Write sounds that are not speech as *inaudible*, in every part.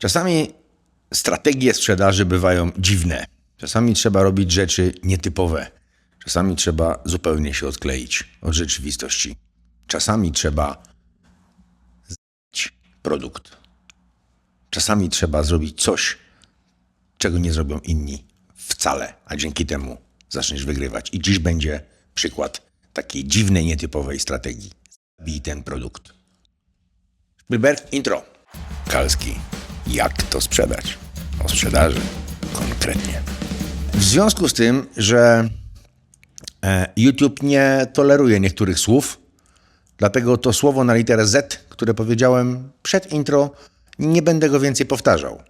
Czasami strategie sprzedaży bywają dziwne. Czasami trzeba robić rzeczy nietypowe. Czasami trzeba zupełnie się odkleić od rzeczywistości. Czasami trzeba zdać produkt. Czasami trzeba zrobić coś, czego nie zrobią inni wcale, a dzięki temu zaczniesz wygrywać. I dziś będzie przykład takiej dziwnej, nietypowej strategii. Zabij ten produkt. Spielberg, intro. Kalski. Jak to sprzedać? O sprzedaży konkretnie. W związku z tym, że e, YouTube nie toleruje niektórych słów, dlatego to słowo na literę Z, które powiedziałem przed intro, nie będę go więcej powtarzał,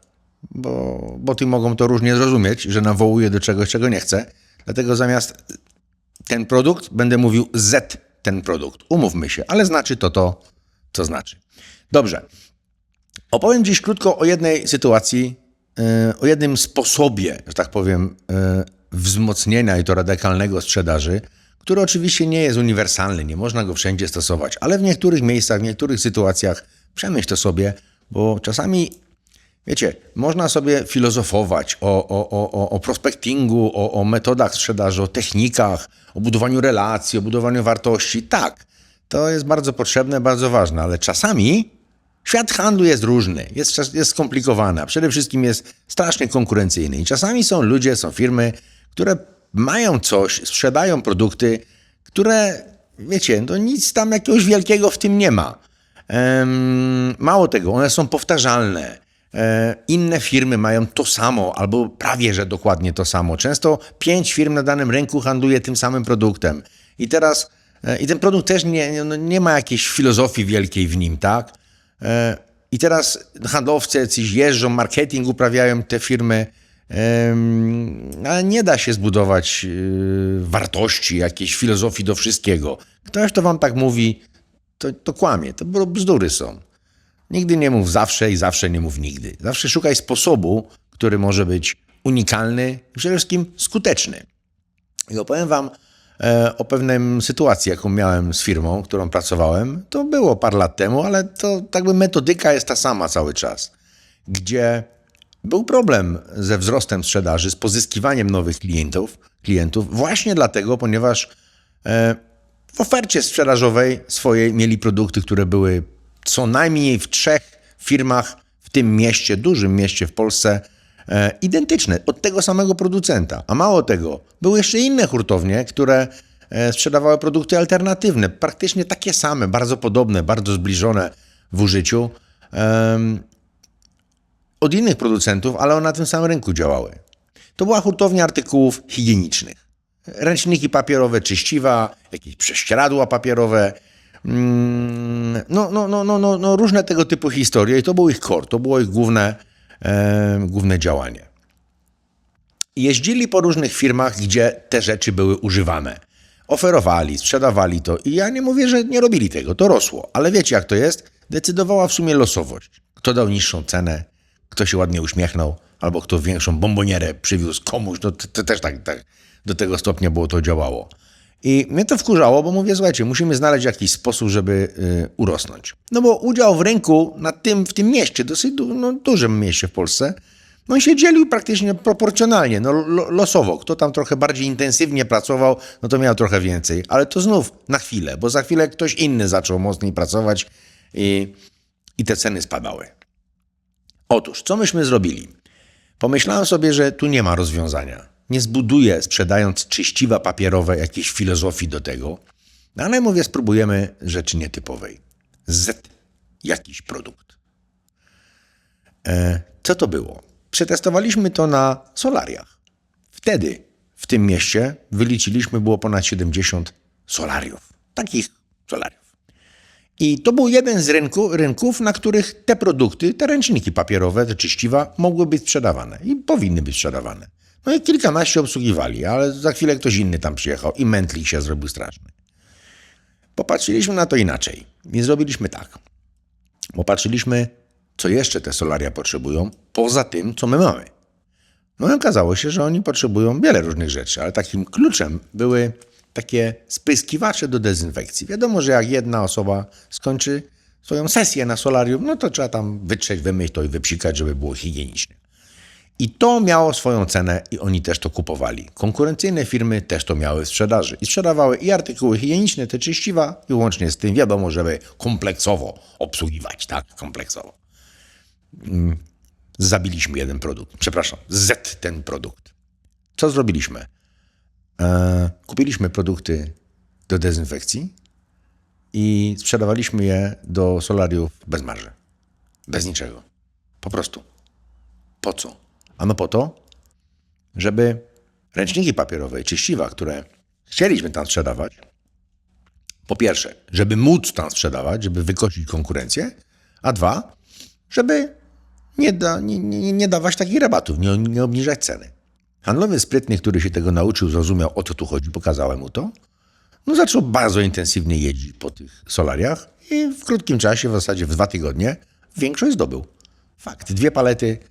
bo, ty mogą to różnie zrozumieć, że nawołuję do czegoś, czego nie chcę. Dlatego zamiast ten produkt będę mówił Z ten produkt. Umówmy się, ale znaczy to to, co znaczy. Dobrze. Opowiem dziś krótko o jednej sytuacji, e, o jednym sposobie, że tak powiem, e, wzmocnienia i to radykalnego sprzedaży, który oczywiście nie jest uniwersalny, nie można go wszędzie stosować, ale w niektórych miejscach, w niektórych sytuacjach przemyśl to sobie, bo czasami, wiecie, można sobie filozofować o, o, o, o prospectingu, o, o metodach sprzedaży, o technikach, o budowaniu relacji, o budowaniu wartości. Tak, to jest bardzo potrzebne, bardzo ważne, ale czasami Świat handlu jest różny, jest, jest skomplikowany, a przede wszystkim jest strasznie konkurencyjny. I czasami są ludzie, są firmy, które mają coś, sprzedają produkty, które, wiecie, to nic tam jakiegoś wielkiego w tym nie ma. Em, mało tego, one są powtarzalne. E, inne firmy mają to samo, albo prawie że dokładnie to samo. Często pięć firm na danym rynku handluje tym samym produktem. I teraz, e, i ten produkt też nie- no, nie ma jakiejś filozofii wielkiej w nim, tak? E, I teraz handlowcy jacyś jeżdżą, marketing uprawiają te firmy, ale nie da się zbudować y, wartości, jakiejś filozofii do wszystkiego. Ktoś, kto wam tak mówi, to, to kłamie, to bzdury są. Nigdy nie mów zawsze i zawsze nie mów nigdy. Zawsze szukaj sposobu, który może być unikalny i przede wszystkim skuteczny. I opowiem Wam e, o pewnej sytuacji, jaką miałem z firmą, którą pracowałem. To było parę lat temu, ale to tak by metodyka jest ta sama cały czas. Gdzie był problem ze wzrostem sprzedaży, z pozyskiwaniem nowych klientów, klientów właśnie dlatego, ponieważ e, w ofercie sprzedażowej swojej mieli produkty, które były co najmniej w trzech firmach w tym mieście, dużym mieście w Polsce, e, identyczne od tego samego producenta. A mało tego, były jeszcze inne hurtownie, które e, sprzedawały produkty alternatywne, praktycznie takie same, bardzo podobne, bardzo zbliżone w użyciu. em, od innych producentów, ale one na tym samym rynku działały. To była hurtownia artykułów higienicznych. Ręczniki papierowe, czyściwa, jakieś prześcieradła papierowe, mm, no, no, no, no, no, no różne tego typu historie i to był ich core, to było ich główne, e, główne działanie. Jeździli po różnych firmach, gdzie te rzeczy były używane. Oferowali, sprzedawali to i ja nie mówię, że nie robili tego, to rosło, ale wiecie jak to jest? Decydowała w sumie losowość. Kto dał niższą cenę, kto się ładnie uśmiechnął, albo kto większą bombonierę przywiózł komuś, to, to, to też tak, tak do tego stopnia było to działało. I mnie to wkurzało, bo mówię, słuchajcie, musimy znaleźć jakiś sposób, żeby y, urosnąć. No bo udział w rynku na tym, w tym mieście, dosyć du, no, dużym mieście w Polsce, no i się dzielił praktycznie proporcjonalnie, no lo, losowo. Kto tam trochę bardziej intensywnie pracował, no to miał trochę więcej. Ale to znów na chwilę, bo za chwilę ktoś inny zaczął mocniej pracować i, i te ceny spadały. Otóż, co myśmy zrobili? Pomyślałem sobie, że tu nie ma rozwiązania. Nie zbuduję, sprzedając czyściwa papierowe, jakiejś filozofii do tego, no ale mówię, spróbujemy rzeczy nietypowej. Z jakiś produkt. E, co to było? Przetestowaliśmy to na solariach. Wtedy w tym mieście wyliczyliśmy było ponad 70 solariów. Takich solariów. I to był jeden z rynku, rynków, na których te produkty, te ręczniki papierowe, te czyściwa mogły być sprzedawane i powinny być sprzedawane. No i kilkanaście obsługiwali, ale za chwilę ktoś inny tam przyjechał i mętlik się zrobił straszny. Popatrzyliśmy na to inaczej i zrobiliśmy tak. Popatrzyliśmy, co jeszcze te solaria potrzebują, poza tym, co my mamy. No i okazało się, że oni potrzebują wiele różnych rzeczy, ale takim kluczem były takie spryskiwacze do dezynfekcji. Wiadomo, że jak jedna osoba skończy swoją sesję na solarium, no to trzeba tam wytrzeć, wymyć to i wypsikać, żeby było higienicznie. I to miało swoją cenę i oni też to kupowali. Konkurencyjne firmy też to miały w sprzedaży i sprzedawały i artykuły higieniczne, te czyściwa i łącznie z tym wiadomo, żeby kompleksowo obsługiwać, tak, kompleksowo. Mm, Zabiliśmy jeden produkt, przepraszam, Z ten produkt. Co zrobiliśmy? E, kupiliśmy produkty do dezynfekcji i sprzedawaliśmy je do solariów bez marży. Bez niczego. Po prostu. Po co? Ano po to, żeby ręczniki papierowe czyściwa, które chcieliśmy tam sprzedawać, po pierwsze, żeby móc tam sprzedawać, żeby wykosić konkurencję, a dwa, żeby nie, da, nie, nie, nie dawać takich rabatów, nie, nie obniżać ceny. Handlowy sprytny, który się tego nauczył, zrozumiał o co tu chodzi, pokazałem mu to, no zaczął bardzo intensywnie jeździć po tych solariach i w krótkim czasie, w zasadzie w dwa tygodnie, większość zdobył. Fakt. Dwie palety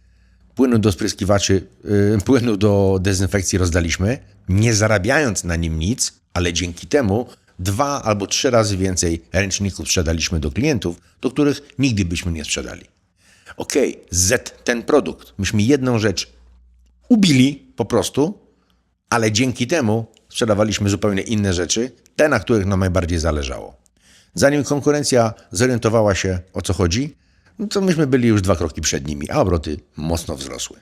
płynu do spryskiwaczy, yy, płynu do dezynfekcji rozdaliśmy, nie zarabiając na nim nic, ale dzięki temu dwa albo trzy razy więcej ręczników sprzedaliśmy do klientów, do których nigdy byśmy nie sprzedali. Okej, Z, ten produkt. Myśmy jedną rzecz ubili po prostu, ale dzięki temu sprzedawaliśmy zupełnie inne rzeczy, te, na których nam najbardziej zależało. Zanim konkurencja zorientowała się, o co chodzi, no to myśmy byli już dwa kroki przed nimi, a obroty mocno wzrosły.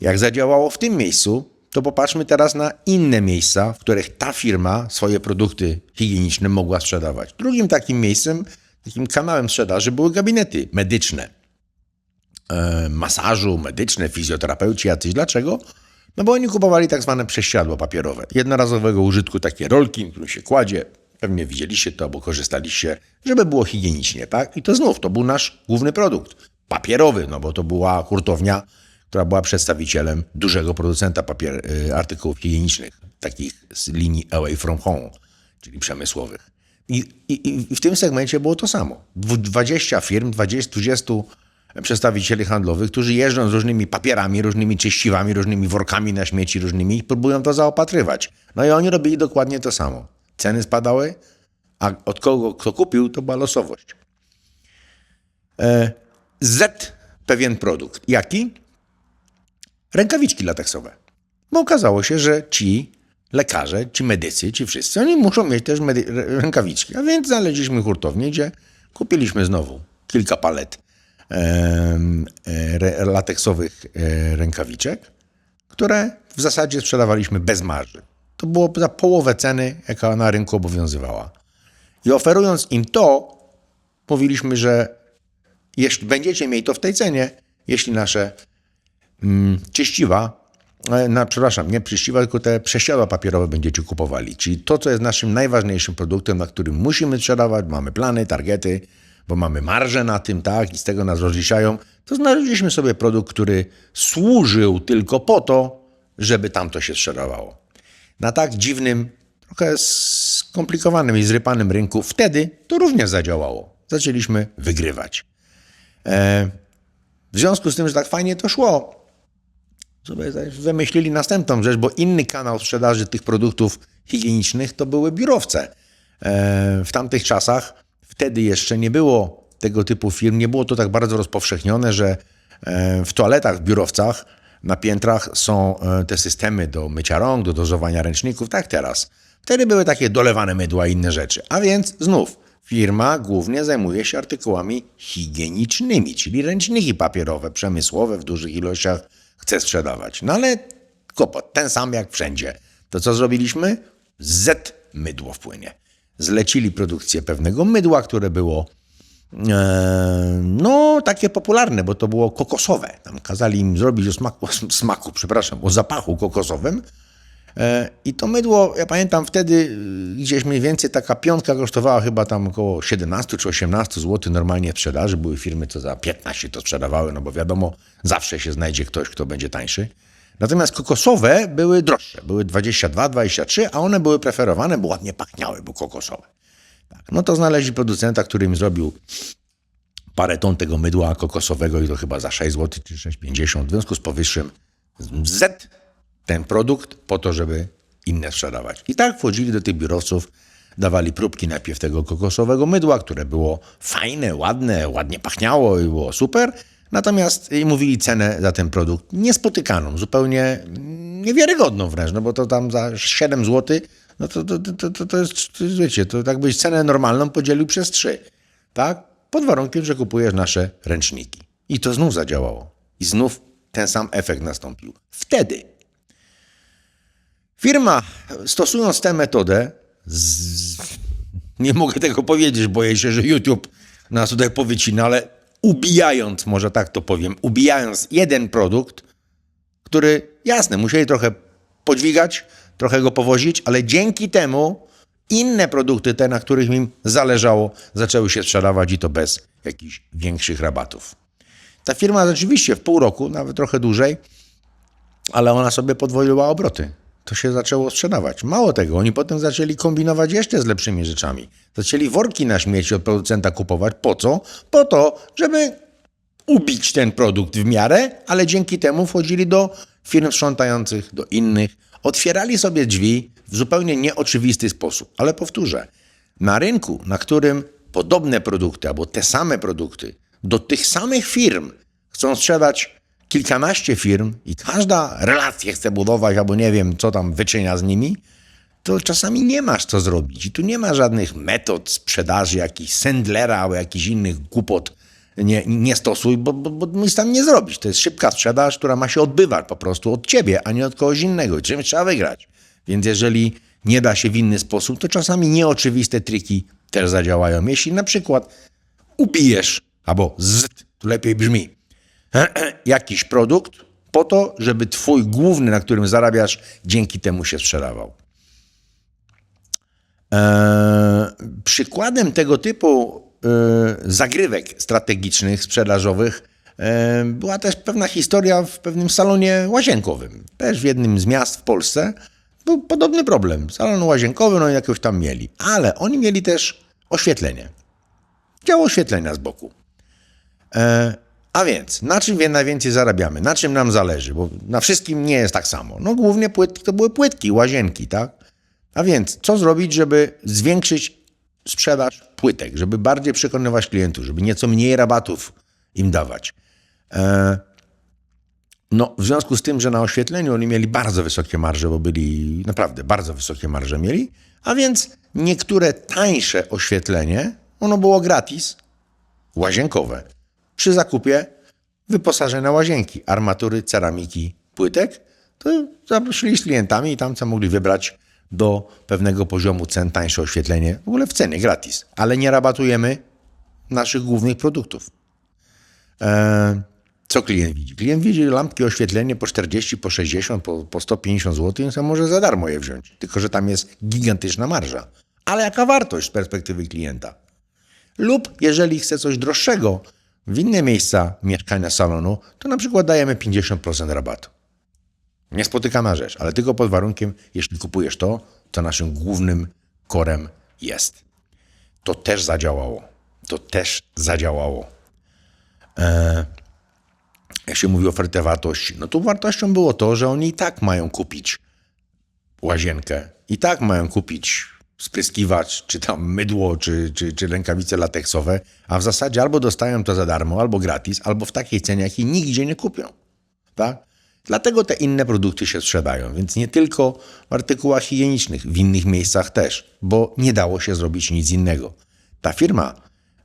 Jak zadziałało w tym miejscu, to popatrzmy teraz na inne miejsca, w których ta firma swoje produkty higieniczne mogła sprzedawać. Drugim takim miejscem, takim kanałem sprzedaży były gabinety medyczne e, masażu, medyczne, fizjoterapeuci jacyś. Dlaczego? No bo oni kupowali tak zwane prześcieradła papierowe. Jednorazowego użytku, takie rolki, które się kładzie. Pewnie widzieliście to albo korzystaliście, żeby było higienicznie, tak? I to znów, to był nasz główny produkt. Papierowy, no bo to była hurtownia, która była przedstawicielem dużego producenta papier, y, artykułów higienicznych, takich z linii away from home, czyli przemysłowych. I, i, I w tym segmencie było to samo. Dwu- 20 firm, 20, 20 przedstawicieli handlowych, którzy jeżdżą z różnymi papierami, różnymi czyściwami, różnymi workami na śmieci, różnymi i próbują to zaopatrywać. No i oni robili dokładnie to samo. Ceny spadały, a od kogo kto kupił, to była losowość. E, Z pewien produkt. Jaki? Rękawiczki lateksowe. Bo okazało się, że ci lekarze, ci medycy, ci wszyscy, oni muszą mieć też rękawiczki. A więc znaleźliśmy hurtownię, gdzie kupiliśmy znowu kilka palet e, lateksowych e, rękawiczek, które w zasadzie sprzedawaliśmy bez marży. To było za połowę ceny, jaka na rynku obowiązywała. I oferując im to, mówiliśmy, że jeśli będziecie mieli to w tej cenie, jeśli nasze mm, e, na, przepraszam, nie czyściwa, tylko te przesiadła papierowe będziecie kupowali. Czyli to, co jest naszym najważniejszym produktem, na którym musimy sprzedawać, mamy plany, targety, bo mamy marżę na tym, tak, i z tego nas rozliczają, to znaleźliśmy sobie produkt, który służył tylko po to, żeby tamto się sprzedawało. Na tak dziwnym, trochę skomplikowanym i zrypanym rynku wtedy to również zadziałało. Zaczęliśmy wygrywać. E, w związku z tym, że tak fajnie to szło, sobie wymyślili następną rzecz, bo inny kanał sprzedaży tych produktów higienicznych to były biurowce. E, W tamtych czasach, wtedy jeszcze nie było tego typu firm, nie było to tak bardzo rozpowszechnione, że e, w toaletach, w biurowcach, na piętrach są e, te systemy do mycia rąk, do dozowania ręczników, tak teraz. Wtedy były takie dolewane mydła i inne rzeczy. A więc znów, firma głównie zajmuje się artykułami higienicznymi, czyli ręczniki papierowe, przemysłowe w dużych ilościach chce sprzedawać. No ale kłopot, ten sam jak wszędzie. To co zrobiliśmy? Z mydło wpłynie. Zlecili produkcję pewnego mydła, które było no takie popularne, bo to było kokosowe. Tam kazali im zrobić o smaku, smaku przepraszam, o zapachu kokosowym. E, I to mydło, ja pamiętam wtedy y, gdzieś mniej więcej taka piątka kosztowała chyba tam około 17 czy 18 zł normalnie w sprzedaży. Były firmy, co za 15 to sprzedawały, no bo wiadomo, zawsze się znajdzie ktoś, kto będzie tańszy. Natomiast kokosowe były droższe, były 22, 23, a one były preferowane, bo ładnie pachniały, bo kokosowe. Tak. No to znaleźli producenta, który im zrobił parę ton tego mydła kokosowego i to chyba za 6 zł czy 6,50. W związku z powyższym Z ten produkt po to, żeby inne sprzedawać. I tak wchodzili do tych biurowców dawali próbki najpierw tego kokosowego mydła, które było fajne, ładne, ładnie pachniało i było super. Natomiast mówili cenę za ten produkt niespotykaną, zupełnie niewiarygodną wręcz, no bo to tam za 7 zł, no to, to, to, to, to, jest, wiecie, to tak byś cenę normalną podzielił przez 3, tak? Pod warunkiem, że kupujesz nasze ręczniki. I to znów zadziałało. I znów ten sam efekt nastąpił. Wtedy firma, stosując tę metodę, z... nie mogę tego powiedzieć, boję się, że YouTube nas tutaj powycina, ale ubijając, może tak to powiem, ubijając jeden produkt, który, jasne, musieli trochę podźwigać, trochę go powozić, ale dzięki temu inne produkty, te, na których im zależało, zaczęły się sprzedawać i to bez jakichś większych rabatów. Ta firma rzeczywiście w pół roku, nawet trochę dłużej, ale ona sobie podwoiła obroty. To się zaczęło sprzedawać. Mało tego, oni potem zaczęli kombinować jeszcze z lepszymi rzeczami. Zaczęli worki na śmieci od producenta kupować. Po co? Po to, żeby ubić ten produkt w miarę, ale dzięki temu wchodzili do firm sprzątających, do innych, otwierali sobie drzwi w zupełnie nieoczywisty sposób. Ale powtórzę, na rynku, na którym podobne produkty albo te same produkty do tych samych firm chcą sprzedać kilkanaście firm i każda relację chce budować albo nie wiem, co tam wyczynia z nimi, to czasami nie masz co zrobić. I tu nie ma żadnych metod sprzedaży, jakichś Sendlera albo jakichś innych głupot nie, nie stosuj, bo, bo, bo nic tam nie zrobić. To jest szybka sprzedaż, która ma się odbywać po prostu od ciebie, a nie od kogoś innego. Czym trzeba wygrać. Więc jeżeli nie da się w inny sposób, to czasami nieoczywiste triki też zadziałają. Jeśli na przykład ubijesz, albo z, tu lepiej brzmi, *clears throat* jakiś produkt po to, żeby twój główny, na którym zarabiasz, dzięki temu się sprzedawał. Eee, przykładem tego typu zagrywek strategicznych, sprzedażowych e, była też pewna historia w pewnym salonie łazienkowym. Też w jednym z miast w Polsce był podobny problem. Salon łazienkowy, no jakoś tam mieli. Ale oni mieli też oświetlenie. Działo oświetlenia z boku. E, a więc, na czym najwięcej zarabiamy? Na czym nam zależy? Bo na wszystkim nie jest tak samo. No głównie płytki to były płytki, łazienki, tak? A więc, co zrobić, żeby zwiększyć sprzedaż płytek, żeby bardziej przekonywać klientów, żeby nieco mniej rabatów im dawać? E, no, w związku z tym, że na oświetleniu oni mieli bardzo wysokie marże, bo byli naprawdę bardzo wysokie marże mieli, a więc niektóre tańsze oświetlenie, ono było gratis, łazienkowe, przy zakupie wyposażenia łazienki, armatury, ceramiki, płytek, to zaprosili z klientami i tam co mogli wybrać do pewnego poziomu cen tańsze oświetlenie, w ogóle w cenie, gratis, ale nie rabatujemy naszych głównych produktów. Eee, co klient widzi? Klient widzi lampki oświetlenie po 40, po 60, po, po 150 zł, więc on może za darmo je wziąć. Tylko, że tam jest gigantyczna marża. Ale jaka wartość z perspektywy klienta? Lub jeżeli chce coś droższego w inne miejsca mieszkania salonu, to na przykład dajemy 50% rabatu. Niespotykana rzecz, ale tylko pod warunkiem, jeśli kupujesz to, co naszym głównym korem jest. To też zadziałało. To też zadziałało. Eee, jak się mówi o ofertę wartości, no to wartością było to, że oni i tak mają kupić łazienkę, i tak mają kupić spryskiwacz, czy tam mydło, czy, czy, czy rękawice lateksowe, a w zasadzie albo dostają to za darmo, albo gratis, albo w takiej cenie, jakiej nigdzie nie kupią. Tak? Dlatego te inne produkty się sprzedają, więc nie tylko w artykułach higienicznych, w innych miejscach też, bo nie dało się zrobić nic innego. Ta firma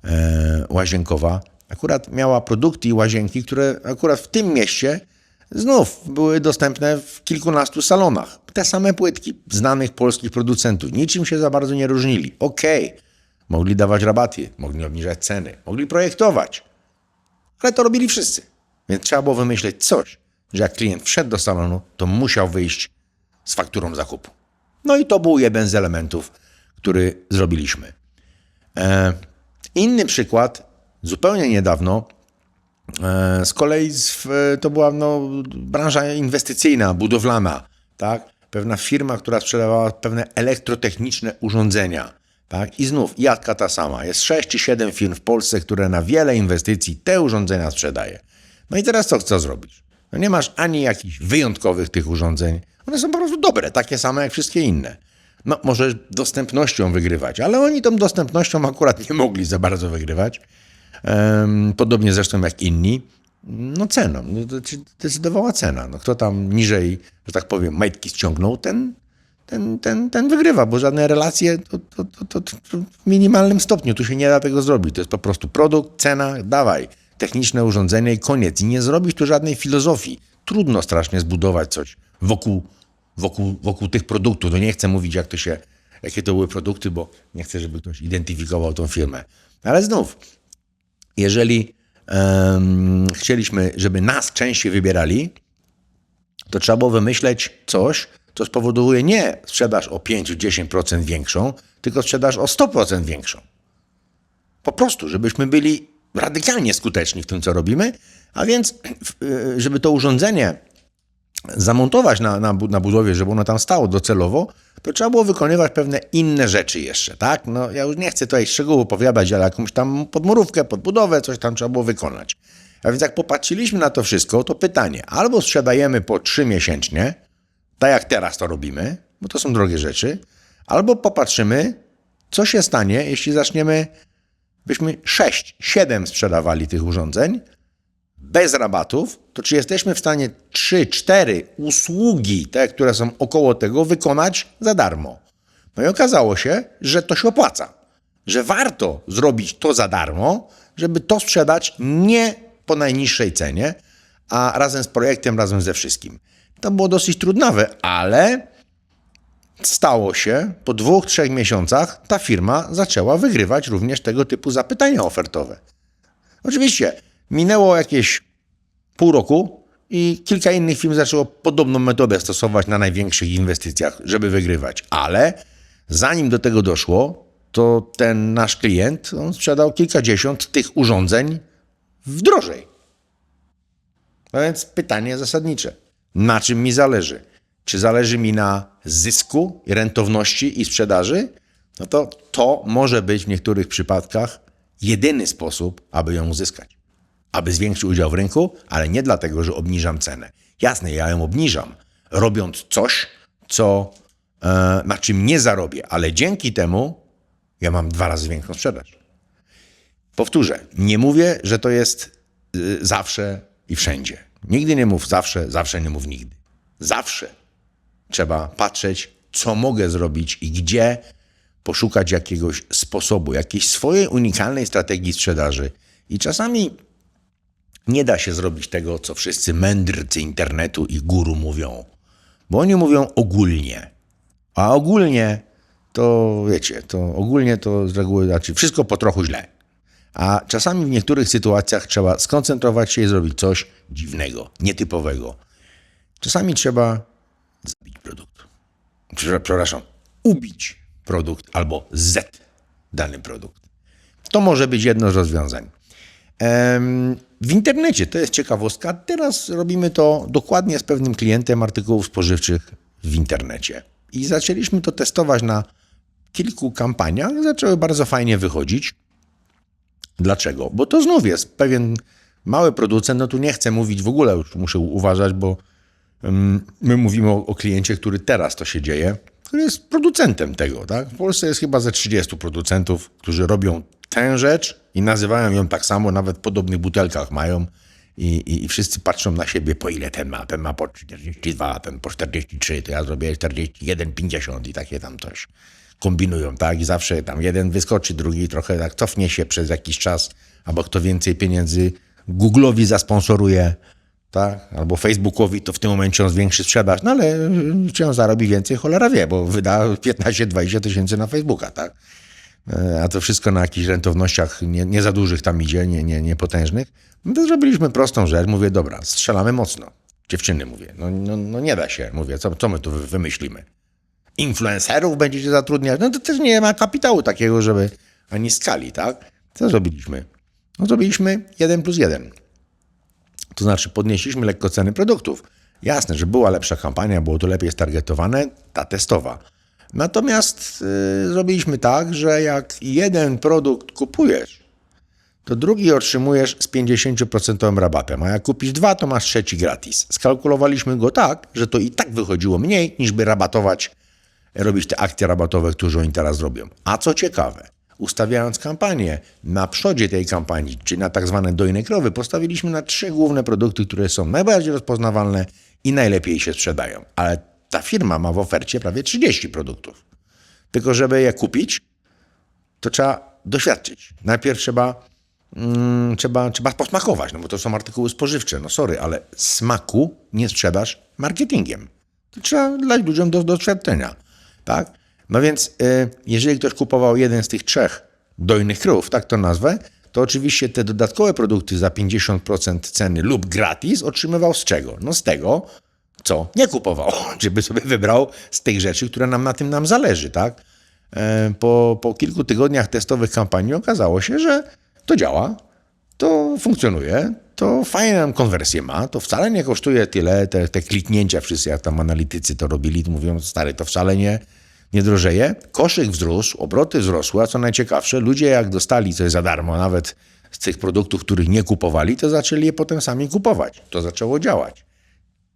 e, łazienkowa akurat miała produkty i łazienki, które akurat w tym mieście znów były dostępne w kilkunastu salonach. Te same płytki znanych polskich producentów, niczym się za bardzo nie różnili. Okej, okay. mogli dawać rabaty, mogli obniżać ceny, mogli projektować, ale to robili wszyscy. Więc trzeba było wymyśleć coś, że jak klient wszedł do salonu, to musiał wyjść z fakturą zakupu. No i to był jeden z elementów, który zrobiliśmy. E, inny przykład, zupełnie niedawno, e, z kolei z, to była no, branża inwestycyjna, budowlana, tak? Pewna firma, która sprzedawała pewne elektrotechniczne urządzenia. Tak? I znów jadka ta sama. Jest 6 czy 7 firm w Polsce, które na wiele inwestycji te urządzenia sprzedaje. No i teraz co chcą zrobić? No nie masz ani jakichś wyjątkowych tych urządzeń. One są po prostu dobre, takie same jak wszystkie inne. no może dostępnością wygrywać, ale oni tą dostępnością akurat nie mogli za bardzo wygrywać. Em, Podobnie zresztą jak inni. No ceną, no, decydowała cena. No, kto tam niżej, że tak powiem, majtki ściągnął, ten, ten, ten, ten wygrywa, bo żadne relacje to, to, to, to w minimalnym stopniu, tu się nie da tego zrobić. To jest po prostu produkt, cena, dawaj, techniczne urządzenie i koniec. I nie zrobić tu żadnej filozofii. Trudno strasznie zbudować coś wokół, wokół, wokół tych produktów. No nie chcę mówić, jak to się, jakie to były produkty, bo nie chcę, żeby ktoś identyfikował tą firmę. Ale znów, jeżeli em, chcieliśmy, żeby nas częściej wybierali, to trzeba było wymyśleć coś, co spowoduje nie sprzedaż o 5-10% większą, tylko sprzedaż o 100% większą. Po prostu, żebyśmy byli radykalnie skuteczni w tym, co robimy, a więc, y, żeby to urządzenie zamontować na, na, na budowie, żeby ono tam stało docelowo, to trzeba było wykonywać pewne inne rzeczy jeszcze, tak? No, ja już nie chcę tutaj szczegółów opowiadać, ale jakąś tam podmurówkę, podbudowę, coś tam trzeba było wykonać. A więc jak popatrzyliśmy na to wszystko, to pytanie, albo sprzedajemy po 3 miesięcznie, tak jak teraz to robimy, bo to są drogie rzeczy, albo popatrzymy, co się stanie, jeśli zaczniemy, byśmy 6, 7 sprzedawali tych urządzeń, bez rabatów, to czy jesteśmy w stanie 3-4 usługi, te, które są około tego, wykonać za darmo? No i okazało się, że to się opłaca, że warto zrobić to za darmo, żeby to sprzedać nie po najniższej cenie, a razem z projektem, razem ze wszystkim. To było dosyć trudnawe, ale stało się, po dwóch, trzech miesiącach ta firma zaczęła wygrywać również tego typu zapytania ofertowe. Oczywiście minęło jakieś pół roku i kilka innych firm zaczęło podobną metodę stosować na największych inwestycjach, żeby wygrywać. Ale zanim do tego doszło, to ten nasz klient on sprzedał kilkadziesiąt tych urządzeń w drożej. No więc pytanie zasadnicze. Na czym mi zależy? Czy zależy mi na zysku, i rentowności i sprzedaży? No to to może być w niektórych przypadkach jedyny sposób, aby ją uzyskać. Aby zwiększyć udział w rynku, ale nie dlatego, że obniżam cenę. Jasne, ja ją obniżam, robiąc coś, co, e, na czym nie zarobię, ale dzięki temu ja mam dwa razy większą sprzedaż. Powtórzę, nie mówię, że to jest y, zawsze i wszędzie. Nigdy nie mów zawsze, zawsze nie mów nigdy. Zawsze trzeba patrzeć, co mogę zrobić i gdzie poszukać jakiegoś sposobu, jakiejś swojej unikalnej strategii sprzedaży. I czasami nie da się zrobić tego, co wszyscy mędrcy internetu i guru mówią, bo oni mówią ogólnie. A ogólnie to wiecie, to ogólnie to z reguły znaczy wszystko po trochu źle. A czasami w niektórych sytuacjach trzeba skoncentrować się i zrobić coś dziwnego, nietypowego. Czasami trzeba Przepraszam, ubić produkt albo Z dany produkt. To może być jedno z rozwiązań. W internecie, to jest ciekawostka, teraz robimy to dokładnie z pewnym klientem artykułów spożywczych w internecie. I zaczęliśmy to testować na kilku kampaniach, zaczęły bardzo fajnie wychodzić. Dlaczego? Bo to znów jest pewien mały producent, no tu nie chcę mówić w ogóle, już muszę uważać, bo my mówimy o, o kliencie, który teraz to się dzieje, który jest producentem tego. Tak? W Polsce jest chyba ze 30 producentów, którzy robią tę rzecz i nazywają ją tak samo, nawet w podobnych butelkach mają. I, i, I wszyscy patrzą na siebie, po ile ten ma. Ten ma po 42, ten po 43, to ja zrobię 41, 50 i takie tam coś kombinują, tak? I zawsze tam jeden wyskoczy, drugi trochę tak cofnie się przez jakiś czas, albo kto więcej pieniędzy Google'owi zasponsoruje, tak? Albo Facebookowi, to w tym momencie on zwiększy sprzedaż, no ale czy on zarobi więcej, cholera wie, bo wyda 15-20 tysięcy na Facebooka, tak? E, A to wszystko na jakichś rentownościach nie, nie za dużych tam idzie, nie, nie, nie potężnych. No to zrobiliśmy prostą rzecz. Mówię, dobra, strzelamy mocno. Dziewczyny mówię, no, no, no nie da się. Mówię, co, co my tu wy- wymyślimy? influencerów będziecie zatrudniać, no to też nie ma kapitału takiego, żeby ani skali, tak? Co zrobiliśmy? No zrobiliśmy 1 plus 1. To znaczy podnieśliśmy lekko ceny produktów. Jasne, że była lepsza kampania, było to lepiej stargetowane, ta testowa. Natomiast y, zrobiliśmy tak, że jak jeden produkt kupujesz, to drugi otrzymujesz z 50% rabatem, a jak kupisz dwa, to masz trzeci gratis. Skalkulowaliśmy go tak, że to i tak wychodziło mniej, niż by rabatować robić te akcje rabatowe, które oni teraz robią. A co ciekawe, ustawiając kampanię, na przodzie tej kampanii, czyli na tak zwane dojne krowy, postawiliśmy na trzy główne produkty, które są najbardziej rozpoznawalne i najlepiej się sprzedają. Ale ta firma ma w ofercie prawie 30 produktów. Tylko żeby je kupić, to trzeba doświadczyć. Najpierw trzeba, mm, trzeba, trzeba posmakować, no bo to są artykuły spożywcze. No sorry, ale smaku nie sprzedasz marketingiem. To trzeba dać ludziom do doświadczenia. Tak? No więc y, jeżeli ktoś kupował jeden z tych trzech dojnych krów, tak to nazwę, to oczywiście te dodatkowe produkty za 50% ceny lub gratis otrzymywał z czego? No z tego, co nie kupował, *laughs* żeby sobie wybrał z tych rzeczy, które nam na tym nam zależy, tak? E, Po, po kilku tygodniach testowych kampanii okazało się, że to działa, to funkcjonuje, to fajną konwersję ma, to wcale nie kosztuje tyle, te, te kliknięcia wszyscy, jak tam analitycy to robili, mówią, stary, to wcale nie, nie drożeje. Koszyk wzrósł, obroty wzrosły, a co najciekawsze, ludzie jak dostali coś za darmo, nawet z tych produktów, których nie kupowali, to zaczęli je potem sami kupować. To zaczęło działać.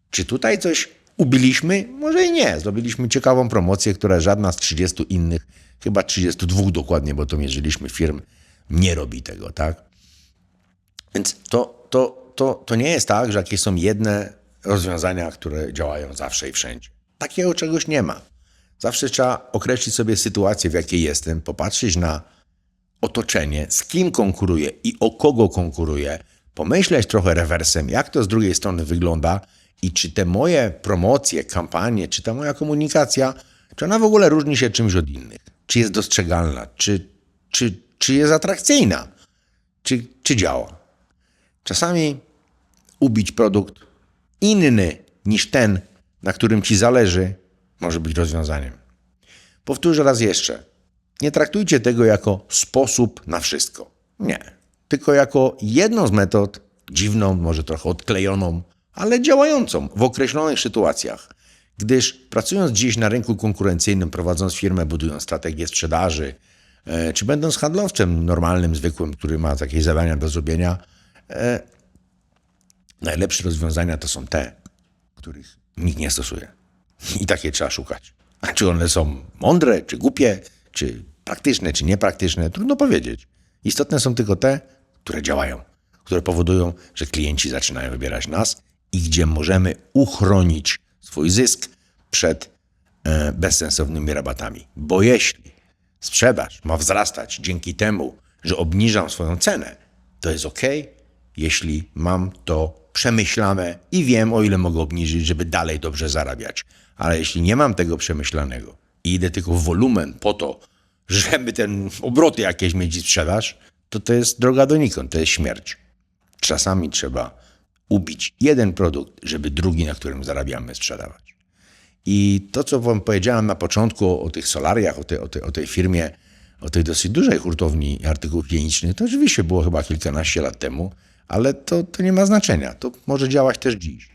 Czy tutaj coś ubiliśmy? Może i nie. Zrobiliśmy ciekawą promocję, która żadna z 30 innych, chyba 32 dokładnie, bo to mierzyliśmy firm, nie robi tego, tak? Więc to, to, to, to nie jest tak, że jakieś są jedne rozwiązania, które działają zawsze i wszędzie. Takiego czegoś nie ma. Zawsze trzeba określić sobie sytuację, w jakiej jestem, popatrzeć na otoczenie, z kim konkuruję i o kogo konkuruję, pomyśleć trochę rewersem, jak to z drugiej strony wygląda i czy te moje promocje, kampanie, czy ta moja komunikacja, czy ona w ogóle różni się czymś od innych? Czy jest dostrzegalna? Czy, czy, czy jest atrakcyjna? Czy, czy działa? Czasami ubić produkt inny niż ten, na którym ci zależy, może być rozwiązaniem. Powtórzę raz jeszcze. Nie traktujcie tego jako sposób na wszystko. Nie. Tylko jako jedną z metod, dziwną, może trochę odklejoną, ale działającą w określonych sytuacjach. Gdyż pracując dziś na rynku konkurencyjnym, prowadząc firmę, budując strategię sprzedaży, e, czy będąc handlowcem normalnym, zwykłym, który ma jakieś zadania do zrobienia, e, najlepsze rozwiązania to są te, których nikt nie stosuje. I takie trzeba szukać. A czy one są mądre, czy głupie, czy praktyczne, czy niepraktyczne, trudno powiedzieć. Istotne są tylko te, które działają, które powodują, że klienci zaczynają wybierać nas i gdzie możemy uchronić swój zysk przed e, bezsensownymi rabatami. Bo jeśli sprzedaż ma wzrastać dzięki temu, że obniżam swoją cenę, to jest ok, jeśli mam to przemyślane i wiem, o ile mogę obniżyć, żeby dalej dobrze zarabiać. Ale jeśli nie mam tego przemyślanego i idę tylko w wolumen po to, żeby ten obroty jakieś mieć i sprzedaż, to to jest droga donikąd, to jest śmierć. Czasami trzeba ubić jeden produkt, żeby drugi, na którym zarabiamy, sprzedawać. I to, co wam powiedziałem na początku o, tych solariach, o, tej- o, tej- o tej firmie, o tej dosyć dużej hurtowni artykułów higienicznych, to oczywiście było chyba kilkanaście lat temu, ale to, to nie ma znaczenia. To może działać też dziś.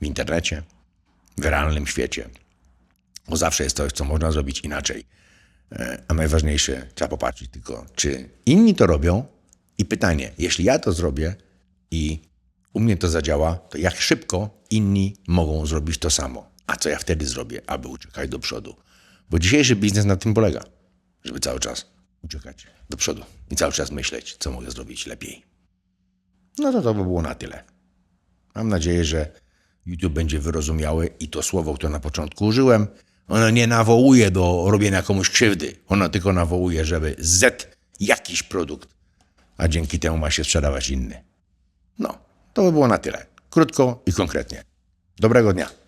W internecie, w realnym świecie. Bo zawsze jest coś, co można zrobić inaczej. E, A najważniejsze, trzeba popatrzeć tylko, czy inni to robią i pytanie, jeśli ja to zrobię i u mnie to zadziała, to jak szybko inni mogą zrobić to samo? A co ja wtedy zrobię, aby uciekać do przodu? Bo dzisiejszy biznes na tym polega, żeby cały czas uciekać do przodu i cały czas myśleć, co mogę zrobić lepiej. No to to by było na tyle. Mam nadzieję, że YouTube będzie wyrozumiały i to słowo, które na początku użyłem, ono nie nawołuje do robienia komuś krzywdy. Ono tylko nawołuje, żeby Z jakiś produkt, a dzięki temu ma się sprzedawać inny. No, to by było na tyle. Krótko i konkretnie. Dobrego dnia.